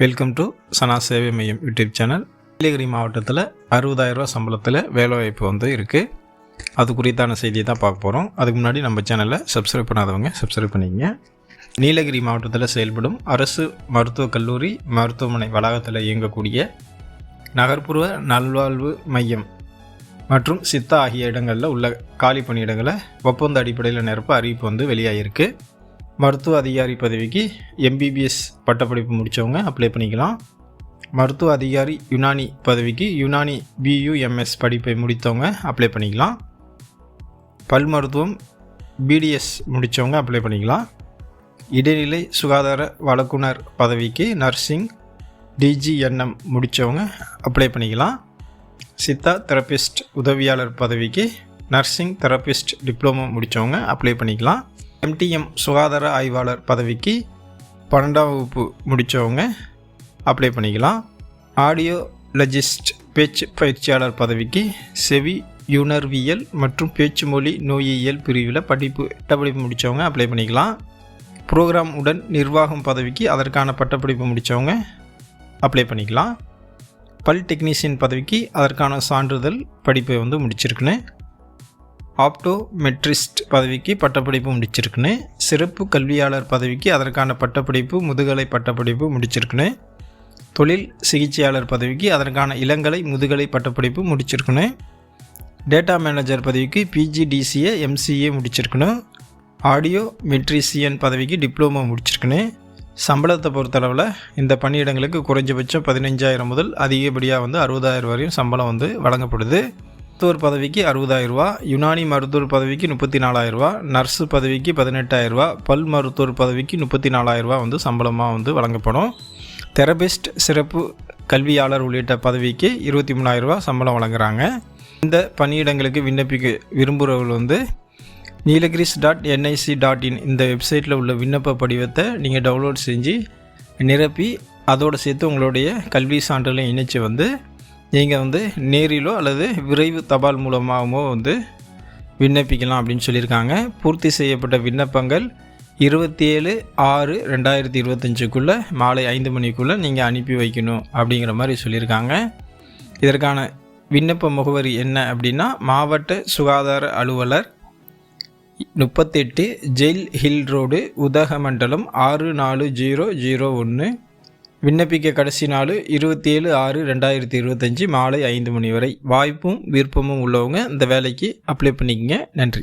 Welcome to சனா சேவை மையம் YouTube channel Nilgiri மாவட்டத்தில் அறுபதாயிரரூவா சம்பளத்தில் வேலைவாய்ப்பு வந்து இருக்குது அது குறித்தான செய்தியை தான் பார்க்க போகிறோம் அதுக்கு முன்னாடி நம்ம சேனலை சப்ஸ்கிரைப் பண்ணாதவங்க சப்ஸ்கிரைப் பண்ணிக்கங்க. நீலகிரி மாவட்டத்தில் செயல்படும் அரசு மருத்துவக் கல்லூரி மருத்துவமனை வளாகத்தில் இயங்கக்கூடிய நகர்ப்புற நல்வாழ்வு மையம் மற்றும் சித்தா ஆகிய இடங்களில் உள்ள காலி பணியிடங்களை ஒப்பந்த அடிப்படையில் நிரப்ப அறிவிப்பு வந்து வெளியாகிருக்கு மருத்துவ அதிகாரி பதவிக்கு எம்பிபிஎஸ் பட்டப்படிப்பு முடித்தவங்க அப்ளை பண்ணிக்கலாம். மருத்துவ அதிகாரி யுனானி பதவிக்கு யுனானி பியூஎம்எஸ் படிப்பை முடித்தவங்க அப்ளை பண்ணிக்கலாம். பல் மருத்துவம் பிடிஎஸ் முடித்தவங்க அப்ளை பண்ணிக்கலாம். இடைநிலை சுகாதார வழக்குனர் பதவிக்கு நர்சிங் டிஜிஎன்எம் முடித்தவங்க அப்ளை பண்ணிக்கலாம். சித்தா தெரபிஸ்ட் உதவியாளர் பதவிக்கு நர்சிங் தெரபிஸ்ட் டிப்ளமோ முடித்தவங்க அப்ளை பண்ணிக்கலாம். எம்டிஎம் சுகாதார ஆய்வாளர் பதவிக்கு பன்னெண்டாம் வகுப்பு முடித்தவங்க அப்ளை பண்ணிக்கலாம். ஆடியோலஜிஸ்ட் பேச்சு பயிற்சியாளர் பதவிக்கு செவி யுணர்வியல் மற்றும் பேச்சு மொழி நோயியல் பிரிவில் படிப்பு பட்டப்படிப்பு முடித்தவங்க அப்ளை பண்ணிக்கலாம். ப்ரோக்ராம் உடன் நிர்வாகம் பதவிக்கு அதற்கான பட்டப்படிப்பு முடித்தவங்க அப்ளை பண்ணிக்கலாம். பல் டெக்னீஷியன் பதவிக்கு அதற்கான சான்றிதழ் படிப்பை வந்து முடிச்சிருக்குன்னு ஆப்டோமெட்ரிஸ்ட் பதவிக்கு பட்டப்படிப்பு முடிச்சிருக்குன்னு சிறப்பு கல்வியாளர் பதவிக்கு அதற்கான பட்டப்படிப்பு முதுகலை பட்டப்படிப்பு முடிச்சிருக்குன்னு தொழில் சிகிச்சையாளர் பதவிக்கு அதற்கான இளங்கலை முதுகலை பட்டப்படிப்பு முடிச்சிருக்குன்னு டேட்டா மேனேஜர் பதவிக்கு P G D C A M C A முடிச்சிருக்கணும் ஆடியோ மெட்ரிசியன் பதவிக்கு டிப்ளமோ முடிச்சிருக்குன்னு சம்பளத்தை பொறுத்தளவில் இந்த பணியிடங்களுக்கு குறைஞ்சபட்சம் பதினஞ்சாயிரம் முதல் அதிகப்படியாக வந்து அறுபதாயிரம் வரையும் சம்பளம் வந்து வழங்கப்படுது. மருத்துவர் பதவிக்கு அறுபதாயிரரூவா யுனானி மருத்துவர் பதவிக்கு முப்பத்தி நாலாயிரரூவா நர்ஸு பதவிக்கு பதினெட்டாயிரரூவா பல் மருத்துவர் பதவிக்கு முப்பத்தி நாலாயிரரூவா வந்து சம்பளமாக வந்து வழங்கப்படும். தெரபிஸ்ட் சிறப்பு கல்வியாளர் உள்ளிட்ட பதவிக்கு இருபத்தி மூணாயிரரூவா சம்பளம் வழங்குறாங்க. இந்த பணியிடங்களுக்கு விண்ணப்பிக்க விரும்புகிறவர்கள் வந்து Nilgiris dot NIC dot in இந்த வெப்சைட்டில் உள்ள விண்ணப்ப படிவத்தை நீங்கள் டவுன்லோட் செஞ்சு நிரப்பி அதோடு சேர்த்து உங்களுடைய கல்வி சான்றிதழை இணைச்சி வந்து நீங்கள் வந்து நேரிலோ அல்லது விரைவு தபால் மூலமாகவோ வந்து விண்ணப்பிக்கலாம் அப்படின்னு சொல்லியிருக்காங்க. பூர்த்தி செய்யப்பட்ட விண்ணப்பங்கள் இருபத்தி ஏழு ஆறு ரெண்டாயிரத்தி இருபத்தஞ்சுக்குள்ளே மாலை ஐந்து மணிக்குள்ளே நீங்கள் அனுப்பி வைக்கணும் அப்படிங்கிற மாதிரி சொல்லியிருக்காங்க. இதற்கான விண்ணப்ப முகவரி என்ன அப்படின்னா மாவட்ட சுகாதார அலுவலர் முப்பத்தெட்டு ஜெயில் ஹில் ரோடு உதகமண்டலம் ஆறு நாலு ஜீரோ ஜீரோ ஒன்று விண்ணப்பிக்க கடைசி நாள் இருபத்தி ஏழு ஆறு ரெண்டாயிரத்தி இருபத்தஞ்சி மாலை ஐந்து மணி வரை. வாய்ப்பும் விருப்பமும் உள்ளவங்க இந்த வேலைக்கு அப்ளை பண்ணிக்கங்க. நன்றி.